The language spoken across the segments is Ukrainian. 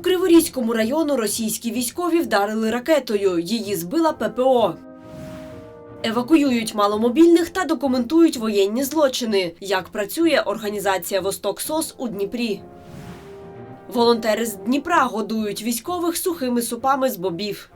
По Криворізькому району російські військові вдарили ракетою. Її збила ППО. Евакуюють маломобільних та документують воєнні злочини. Як працює організація Восток СОС у Дніпрі. Волонтери з Дніпра годують військових сухими супами з бобів.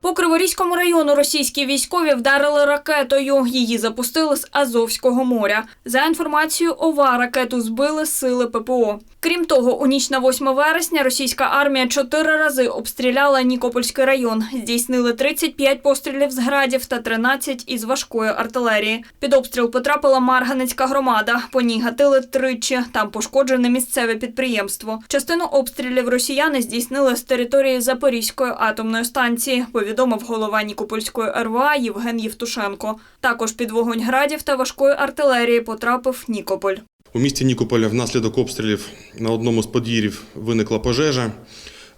По Криворізькому району російські військові вдарили ракетою. Її запустили з Азовського моря. За інформацією ОВА, ракету збили сили ППО. Крім того, у ніч на 8 вересня російська армія чотири рази обстріляла Нікопольський район. Здійснили 35 пострілів з градів та 13 із важкої артилерії. Під обстріл потрапила Марганецька громада. По ній гатили тричі. Там пошкоджене місцеве підприємство. Частину обстрілів росіяни здійснили з території Запорізької атомної станції. Повідомив голова Нікопольської РВА Євген Євтушенко. Також під вогонь градів та важкої артилерії потрапив Нікополь. У місті Нікополя внаслідок обстрілів на одному з подвір'їв виникла пожежа.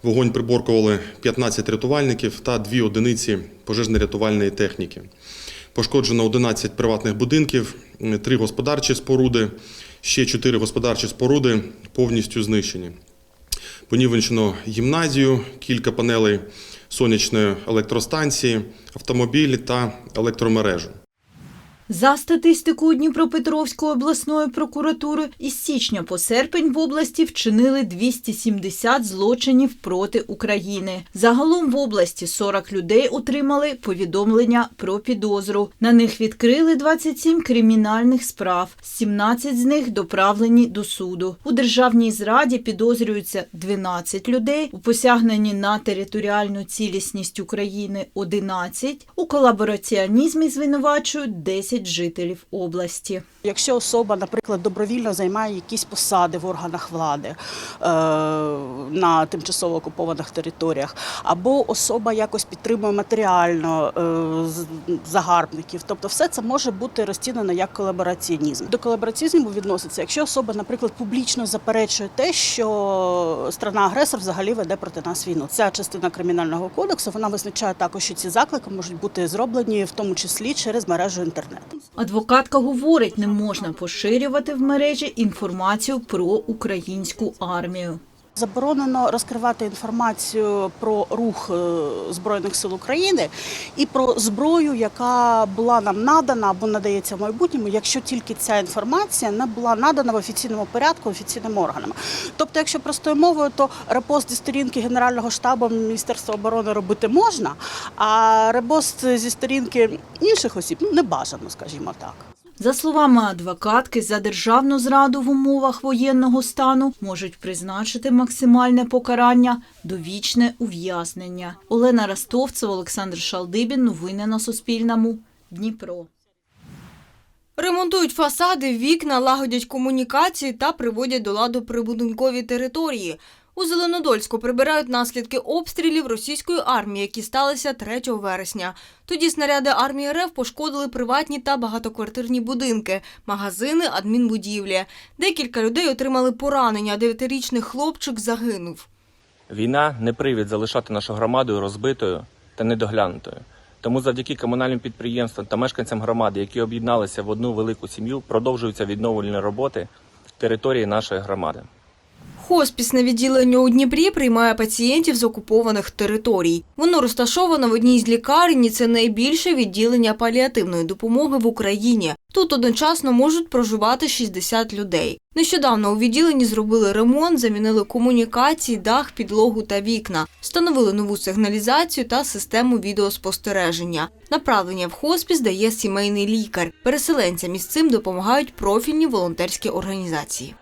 Вогонь приборкували 15 рятувальників та дві одиниці пожежно-рятувальної техніки. Пошкоджено 11 приватних будинків, три господарчі споруди, ще 4 господарчі споруди повністю знищені. Понівечено гімназію, кілька панелей сонячної електростанції, автомобілі та електромережу. За статистикою Дніпропетровської обласної прокуратури, із січня по серпень в області вчинили 270 злочинів проти України. Загалом в області 40 людей отримали повідомлення про підозру. На них відкрили 27 кримінальних справ, 17 з них доправлені до суду. У державній зраді підозрюються 12 людей, у посягненні на територіальну цілісність України 11, у колабораціонізмі звинувачують 10 жителів області. Якщо особа, наприклад, добровільно займає якісь посади в органах влади е, на тимчасово окупованих територіях, або особа якось підтримує матеріально е, загарбників, тобто все це може бути розцінено як колабораціонізм. До колабораціонізму відноситься, якщо особа, наприклад, публічно заперечує те, що страна-агресор взагалі веде проти нас війну. Ця частина кримінального кодексу вона визначає також, що ці заклики можуть бути зроблені в тому числі через мережу інтернет. Адвокатка говорить, не можна поширювати в мережі інформацію про українську армію. Заборонено розкривати інформацію про рух е, Збройних сил України і про зброю, яка була нам надана або надається в майбутньому, якщо тільки ця інформація не була надана в офіційному порядку офіційними органами. Тобто, якщо простою мовою, то репост зі сторінки Генерального штабу Міністерства оборони робити можна, а репост зі сторінки інших осіб ну не бажано, скажімо так. За словами адвокатки, за державну зраду в умовах воєнного стану можуть призначити максимальне покарання – довічне ув'язнення. Олена Ростовцева, Олександр Шалдибін. Новини на Суспільному. Дніпро. Ремонтують фасади, вікна, лагодять комунікації та приводять до ладу прибудинкові території. У Зеленодольську прибирають наслідки обстрілів російської армії, які сталися 3 вересня. Тоді снаряди армії РФ пошкодили приватні та багатоквартирні будинки, магазини, адмінбудівлі. Декілька людей отримали поранення. Дев'ятирічний хлопчик загинув. Війна не привід залишати нашу громаду розбитою та недоглянутою. Тому завдяки комунальним підприємствам та мешканцям громади, які об'єдналися в одну велику сім'ю, продовжуються відновлювальні роботи території нашої громади. Хоспісне відділення у Дніпрі приймає пацієнтів з окупованих територій. Воно розташовано в одній з лікарень. і Це найбільше відділення паліативної допомоги в Україні. Тут одночасно можуть проживати 60 людей. Нещодавно у відділенні зробили ремонт, замінили комунікації, дах, підлогу та вікна, встановили нову сигналізацію та систему відеоспостереження. Направлення в хоспіс дає сімейний лікар. Переселенцям із цим допомагають профільні волонтерські організації.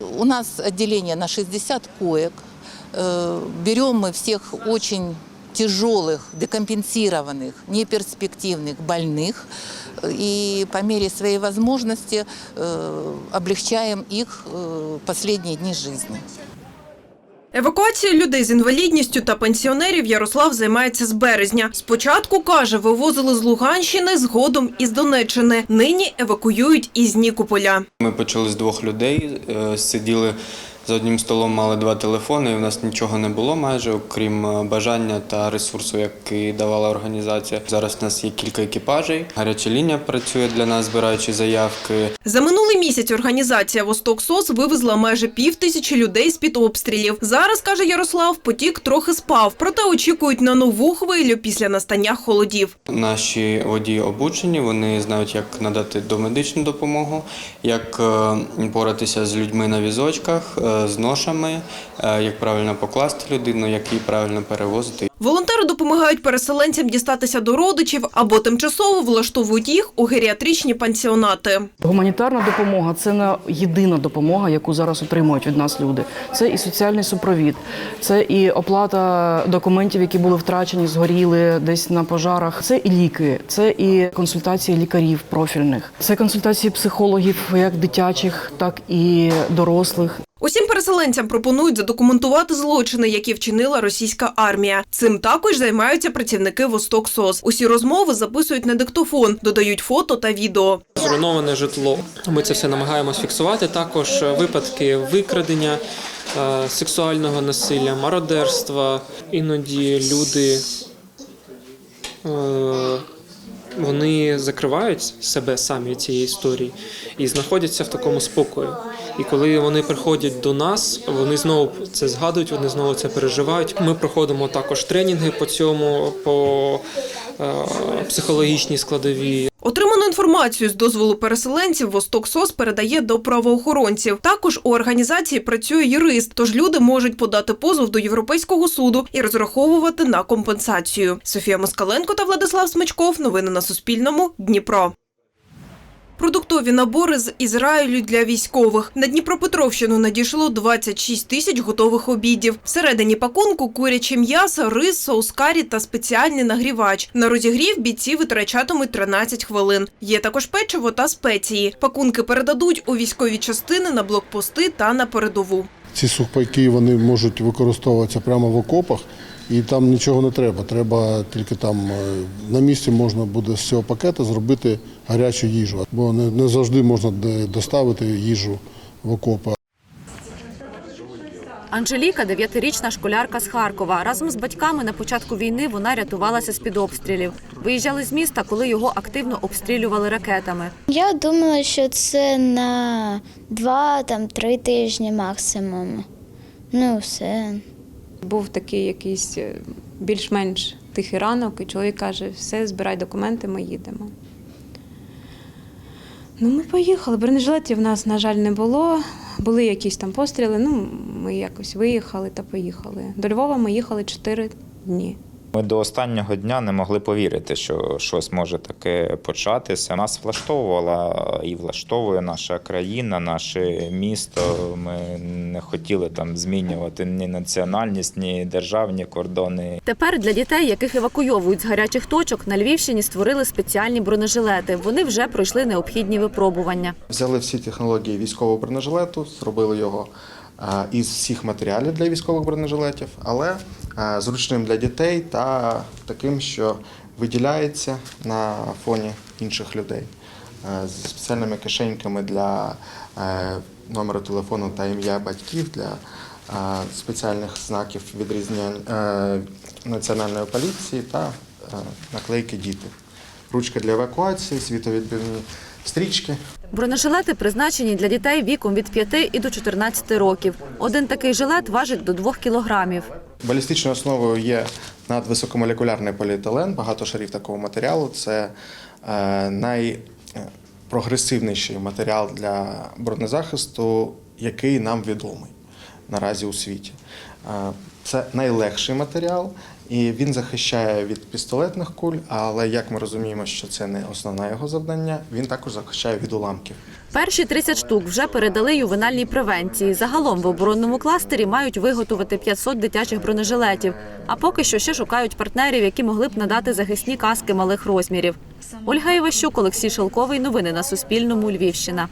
У нас отделение на 60 коек. Э, Берем мы всех очень тяжелых, декомпенсированных, неперспективных больных э, и по мере своей возможности э, облегчаем их э, последние дни жизни. Евакуацією людей з інвалідністю та пенсіонерів Ярослав займається з березня. Спочатку каже, вивозили з Луганщини, згодом із Донеччини. Нині евакуюють із Нікополя. Ми почали з двох людей, е, сиділи За одним столом мали два телефони, і в нас нічого не було майже, окрім е, бажання та ресурсу, який давала організація. Зараз у нас є кілька екіпажей. Гаряча лінія працює для нас, збираючи заявки. За минулий місяць організація Восток СОС вивезла майже пів тисячі людей з-під обстрілів. Зараз, каже Ярослав, потік трохи спав, проте очікують на нову хвилю після настання холодів. Наші водії обучені, вони знають, як надати домедичну допомогу, як е, боратися з людьми на візочках, е, з ношами, е, як правильно покласти людину, як її правильно перевозити. Волонтери допомагають переселенцям дістатися до родичів або тимчасово влаштовують їх у геріатричні пансіонати. Гуманітарна допомога це не єдина допомога, яку зараз отримують від нас люди. Це і соціальний супровід, це і оплата документів, які були втрачені, згоріли десь на пожарах. Це і ліки, це і консультації лікарів профільних, це консультації психологів, як дитячих, так і дорослих. Усім переселенцям пропонують задокументувати злочини, які вчинила російська армія. Цим також займаються працівники Восток СОС. Усі розмови записують на диктофон, додають фото та відео. зруйноване житло. Ми це все намагаємось фіксувати. Також випадки викрадення, е, сексуального насилля, мародерства. Іноді люди е, вони закривають себе самі цієї історії і знаходяться в такому спокої. І коли вони приходять до нас, вони знову це згадують, вони знову це переживають. Ми проходимо також тренінги по цьому, по е, психологічній складовій. Отриману інформацію з дозволу переселенців Восток СОС передає до правоохоронців. Також у організації працює юрист, тож люди можуть подати позов до Європейського суду і розраховувати на компенсацію. Софія Москаленко та Владислав Смичков. Новини на Суспільному. Дніпро. Продуктові набори з Ізраїлю для військових. На Дніпропетровщину надійшло 26 тисяч готових обідів. Всередині пакунку куряче м'ясо, рис, соус карі та спеціальний нагрівач. На розігрів бійці витрачатимуть 13 хвилин. Є також печиво та спеції. Пакунки передадуть у військові частини на блокпости та на передову. Ці сухпайки вони можуть використовуватися прямо в окопах, і там нічого не треба. Треба тільки там е, на місці можна буде з цього пакета зробити гарячу їжу, бо не, не завжди можна доставити їжу в окопи. Анжеліка дев'ятирічна школярка з Харкова. Разом з батьками на початку війни вона рятувалася з під обстрілів. Виїжджали з міста, коли його активно обстрілювали ракетами. Я думала, що це на два там три тижні максимум. Ну, все. Був такий якийсь е, більш-менш тихий ранок, і чоловік каже: все, збирай документи, ми їдемо. Ну, ми поїхали. Бронежилетів в нас, на жаль, не було. Були якісь там постріли. Ну, ми якось виїхали та поїхали. До Львова ми їхали чотири дні. Ми до останнього дня не могли повірити, що щось може таке початися. Нас влаштовувала і влаштовує наша країна, наше місто. Ми не хотіли там змінювати ні національність, ні державні кордони. Тепер для дітей, яких евакуйовують з гарячих точок, на Львівщині створили спеціальні бронежилети. Вони вже пройшли необхідні випробування. Взяли всі технології військового бронежилету, зробили його із всіх матеріалів для військових бронежилетів, але зручним для дітей та таким, що виділяється на фоні інших людей. З спеціальними кишеньками для е, номеру телефону та ім'я батьків, для спеціальних знаків відрізняння е, національної поліції та е, наклейки діти. Ручка для евакуації, світовідбивні стрічки. Бронежилети призначені для дітей віком від 5 і до 14 років. Один такий жилет важить до 2 кілограмів. Балістичною основою є надвисокомолекулярний поліетилен, багато шарів такого матеріалу. Це е, найпрогресивніший матеріал для бронезахисту, який нам відомий наразі у світі. Е, Це найлегший матеріал, і він захищає від пістолетних куль, але як ми розуміємо, що це не основне його завдання, він також захищає від уламків. Перші 30 штук вже передали ювенальній превенції. Загалом в оборонному кластері мають виготовити 500 дитячих бронежилетів. А поки що ще шукають партнерів, які могли б надати захисні каски малих розмірів. Ольга Іващук, Олексій Шелковий. Новини на Суспільному. Львівщина.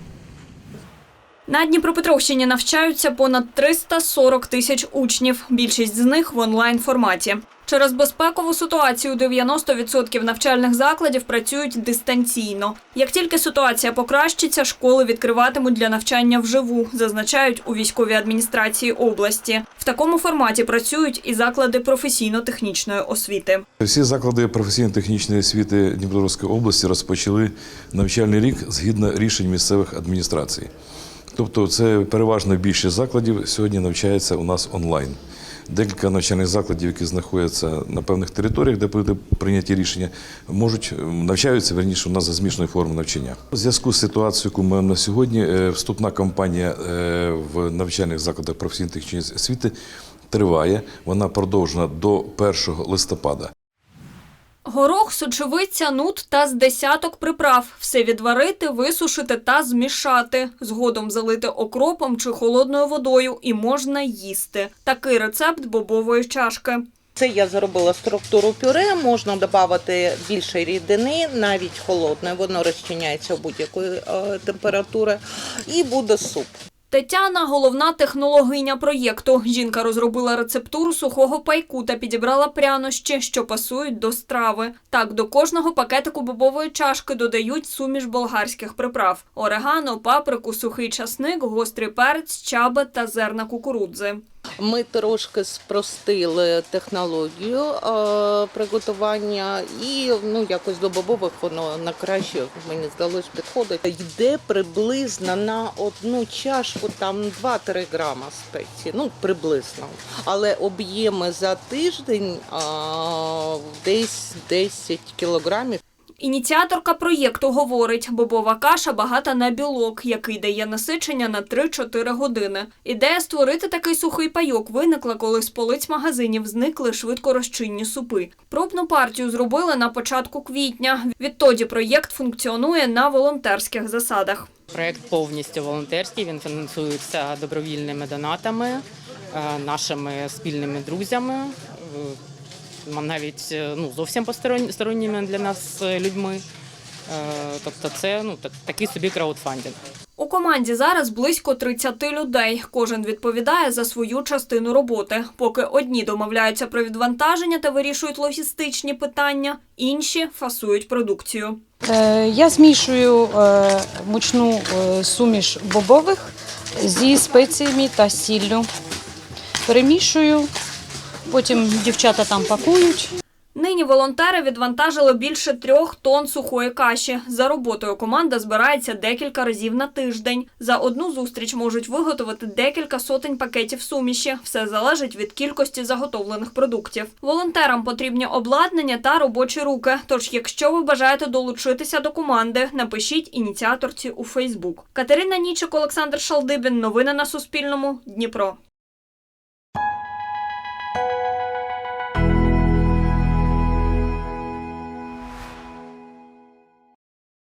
На Дніпропетровщині навчаються понад 340 тисяч учнів. Більшість з них в онлайн форматі. Через безпекову ситуацію 90% навчальних закладів працюють дистанційно. Як тільки ситуація покращиться, школи відкриватимуть для навчання вживу, зазначають у військовій адміністрації області. В такому форматі працюють і заклади професійно-технічної освіти. Всі заклади професійно-технічної освіти Дніпропетровської області розпочали навчальний рік згідно рішень місцевих адміністрацій. Тобто, це переважно більшість закладів сьогодні навчається у нас онлайн. Декілька навчальних закладів, які знаходяться на певних територіях, де буде прийняті рішення, можуть навчаються верніше у нас за змішаною формою навчання. У зв'язку з ситуацією, яку ми маємо на сьогодні, е, вступна кампанія е, в навчальних закладах професійно-технічної освіти триває. Вона продовжена до 1 листопада. Горох, сочевиця, нут та з десяток приправ. Все відварити, висушити та змішати. Згодом залити окропом чи холодною водою і можна їсти. Такий рецепт бобової чашки. Це я зробила структуру пюре, можна додати більше рідини, навіть холодної, воно розчиняється у будь-якої е, температури, і буде суп. Тетяна головна технологиня проєкту. Жінка розробила рецептуру сухого пайку та підібрала прянощі, що пасують до страви. Так, до кожного пакетику бобової чашки додають суміш болгарських приправ: орегано, паприку, сухий часник, гострий перець, чаба та зерна кукурудзи. Ми трошки спростили технологію е, приготування і ну якось до бобових воно на краще, мені здалось, підходить. Йде приблизно на одну чашку там 2-3 грама спеції, ну приблизно. Але об'єми за тиждень а, десь 10 кілограмів. Ініціаторка проєкту говорить, бобова каша багата на білок, який дає насичення на 3-4 години. Ідея створити такий сухий пайок виникла, коли з полиць магазинів зникли швидкорозчинні супи. Пробну партію зробили на початку квітня. Відтоді проєкт функціонує на волонтерських засадах. Проект повністю волонтерський. Він фінансується добровільними донатами, е, нашими спільними друзями, е, навіть е, ну, зовсім посторонні- сторонніми для нас е, людьми. Е, Тобто, це ну так- такий собі краудфандинг. У команді зараз близько 30 людей. Кожен відповідає за свою частину роботи. Поки одні домовляються про відвантаження та вирішують логістичні питання, інші фасують продукцію. Я змішую мучну суміш бобових зі спеціями та сіллю. Перемішую, потім дівчата там пакують. Нині волонтери відвантажили більше трьох тонн сухої каші. За роботою команда збирається декілька разів на тиждень. За одну зустріч можуть виготовити декілька сотень пакетів суміші. Все залежить від кількості заготовлених продуктів. Волонтерам потрібні обладнання та робочі руки. Тож, якщо ви бажаєте долучитися до команди, напишіть ініціаторці у Фейсбук. Катерина Нічик, Олександр Шалдибін. Новини на Суспільному. Дніпро.